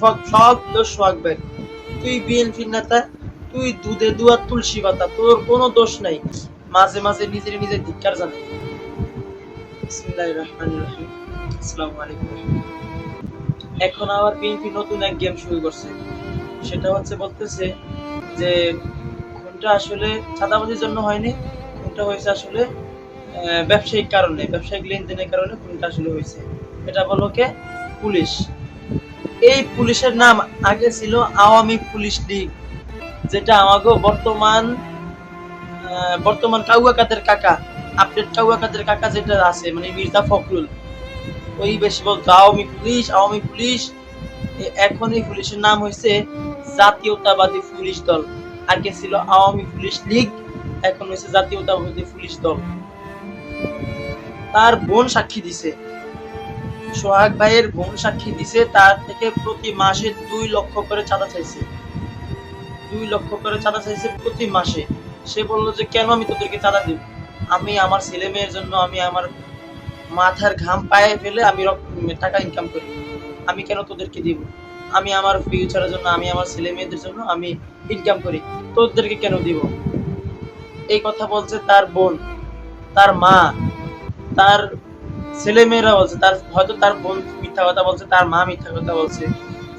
সব দোষ তুই বিএনপির নেতা, তুই দুধে তুলসী পাতা, তোর কোনো দোষ নাই। মাঝে মাঝে নিজের নিজের ধিক্কার জানে। এখন আবার বিএনপি নতুন এক গেম শুরু করছে। সেটা হচ্ছে বলতেছে যে, খুনটা আসলে চাঁদাবাজির জন্য হয়নি, খুনটা হয়েছে আসলে ব্যবসায়িক কারণে, ব্যবসায়িক লেনদেনের কারণে খুনটা আসলে হয়েছে। এটা বলো কে? পুলিশ। এই পুলিশের নাম আগে ছিল আওয়ামী পুলিশ লীগ যেটা আমাকে বর্তমান বর্তমান কাউয়া কাদের কাকা আপডেট কাউয়া কাদের কাকা যেটা আছে মানে মির্জা ফখরুল। ওই বেশি বলতো, আওয়ামী পুলিশ আওয়ামী পুলিশ এখন এই পুলিশের নাম হয়েছে জাতীয়তাবাদী পুলিশ দল। আগে ছিল আওয়ামী পুলিশ লীগ, এখন হয়েছে জাতীয়তাবাদী পুলিশ দল। তার বোন সাক্ষী দিছে। সোহাগ ভাইয়ের বোন সাক্ষী দিছে, তার থেকে প্রতি মাসে দুই লক্ষ করে চাঁদা চাইছে। দুই লক্ষ করে চাঁদা চাইছে প্রতি মাসে। সে বলল যে, কেন আমি তোদেরকে চাঁদা দিব? আমি আমার ছেলে মেয়ের জন্য আমি আমার মাথার ঘাম পায়ে ফেলে আমি টাকা ইনকাম করি। আমি কেন তোদেরকে দিব? আমি আমার ফিউচারের জন্য, আমি আমার ছেলে মেয়েদের জন্য আমি ইনকাম করি। তোদেরকে কেন দিব? এই কথা বলছে তার বোন, তার মা, তার ছেলে মেয়েরা বলছে, তার হয়তো তার বোন মিথ্যা কথা বলছে, তার মা মিথ্যা কথা বলছে।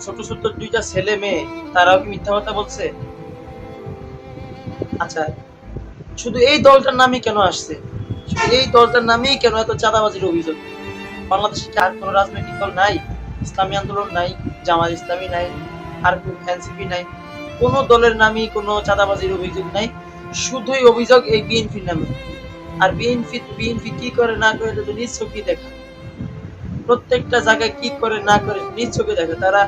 ছোট ছোট দুইটা ছেলে মেয়ে তারাও কি মিথ্যা কথা বলছে? আচ্ছা শুধু এই দলটার নামই কেন আসছে? শুধু এই দলটার নামেই কেন এত চাঁদাবাজির অভিযোগ? বাংলাদেশে কি আর কোনো রাজনৈতিক দল নাই? ইসলামী আন্দোলন নাই, জামাত ইসলামী নাই, আর এনসিপি নাই। কোন দলের নামই কোনো চাঁদাবাজির অভিযোগ নাই। শুধুই অভিযোগ এই বিএনপির নামে। আর বিএনপি বিএনপি কি করে না করে এটা তো নিজ চোখেই দেখা। প্রত্যেকটা জায়গায় কি করে না করে নিজ চোখে দেখে। তারা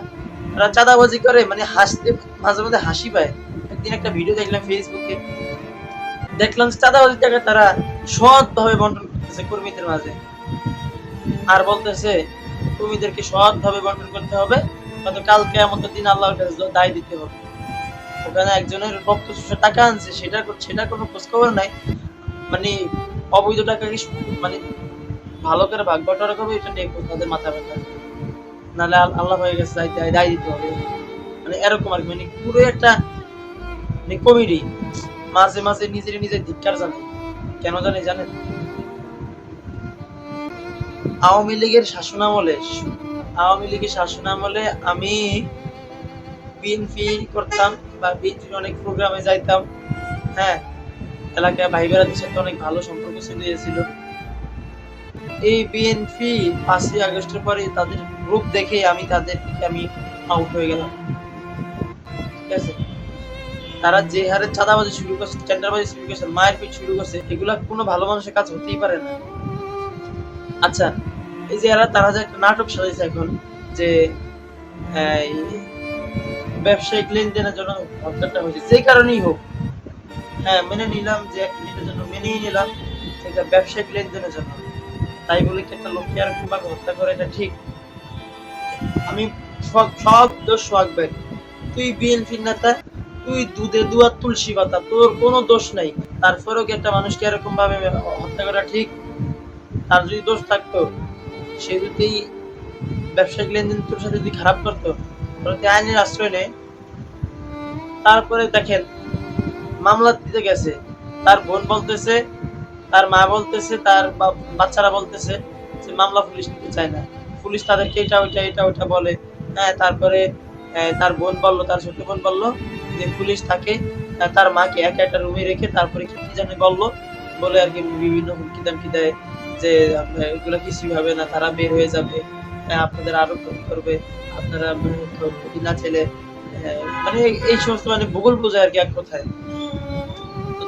তারা চাঁদাবাজি করে মানে হাসতে, মাঝে মাঝে হাসি পায়। একদিন একটা ভিডিও দেখলাম ফেসবুকে। দেখলাম চাঁদাবাজি টাকা তারা সৎ ভাবে বন্টন করতেছে কর্মীদের মাঝে। আর বলতেছে, কর্মীদেরকে সৎ ভাবে বন্টন করতে হবে। হয়তো কালকে আমাদের দিন আল্লাহর কাছে দায় দিতে হবে। ওখানে একজনের রক্ত টাকা আনছে, সেটা সেটা কোনো খোঁজখবর নাই। মানে অবৈধ টাকা কি মানে ভালো করে ভাগ বটরা করবে, এটা নিয়ে তাদের মাথা ব্যথা। নাহলে আল্লাহ হয়ে গেছে দায়- দায় দিতে হবে। মানে এরকম আর কি মানে পুরো একটা মানে কমেডি। মাঝে মাঝে নিজের নিজের ধিক্কার জানে। কেন জানে, জানেন? আওয়ামী লীগের শাসনামলে, আওয়ামী লীগের শাসনামলে আমি বিএনপি করতাম বা বিএনপির অনেক প্রোগ্রামে যাইতাম। হ্যাঁ এলাকায় ভাই বেড়াদের সাথে অনেক ভালো সম্পর্ক গেছিল এই বিএনপি পাঁচই আগস্টের পরে তাদের গ্রুপ দেখে আমি তাদের আমি আউট হয়ে গেলাম। ঠিক আছে? তারা যে হারে চাঁদাবাজি শুরু করছে, টেন্ডারবাজি শুরু করছে মায়ের পিট শুরু করছে, এগুলা কোনো ভালো মানুষের কাজ হতেই পারে না। আচ্ছা এই যে এরা, তারা যে একটা নাটক সাজাইছে এখন, যে ব্যবসায়িক লেনদেনের জন্য হত্যাটা হয়েছে, যে কারণেই হোক হ্যাঁ মেনে নিলাম যে জন্য মেনেই নিলাম। সেটা ব্যবসায়িক লেনদেনের জন্য। তাই বলে কি একটা লোককে আর হত্যা করে, এটা ঠিক? আমি সব সব দোষ সোহাগবের তুই নেতা, তুই দুধে তুলসী পাতা, তোর কোনো দোষ নাই। তারপরেও কি একটা মানুষকে এরকম ভাবে হত্যা করা ঠিক? তার যদি দোষ থাকতো, সে যদি ব্যবসায়িক লেনদেন তোর সাথে যদি খারাপ করতো, তাহলে আইনের আশ্রয় নেয় তারপরে দেখেন মামলা দিতে গেছে। তার বোন বলতেছে তার মা বলতেছে তার বাচ্চারা বলতেছে যে মামলা পুলিশ নিতে চায় না। পুলিশ তাদেরকে এটা ওইটা এটা ওইটা বলে। হ্যাঁ তারপরে তার বোন বলল তার ছোট বোন বলল যে পুলিশ থাকে তার মাকে একা একটা রুমে রেখে তারপরে কি জানে বলল। বলে আর কি বিভিন্ন হুমকি দামকি দেয় যে এগুলো কিছুই হবে না তারা বের হয়ে যাবে। আপনাদের আরও করবে আপনারা না আহ, মানে এই সমস্ত মানে ভূগোল বোঝায় আর কি এক কথায়।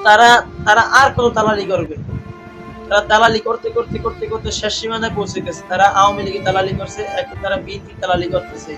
তারা তারা আর কত দালালি করবে তারা দালালি করতে করতে করতে করতে শেষ সীমানায় পৌঁছে গেছে। তারা আওয়ামী লীগে দালালি করছে, এখন তারা বিএনপি দালালি করতেছে।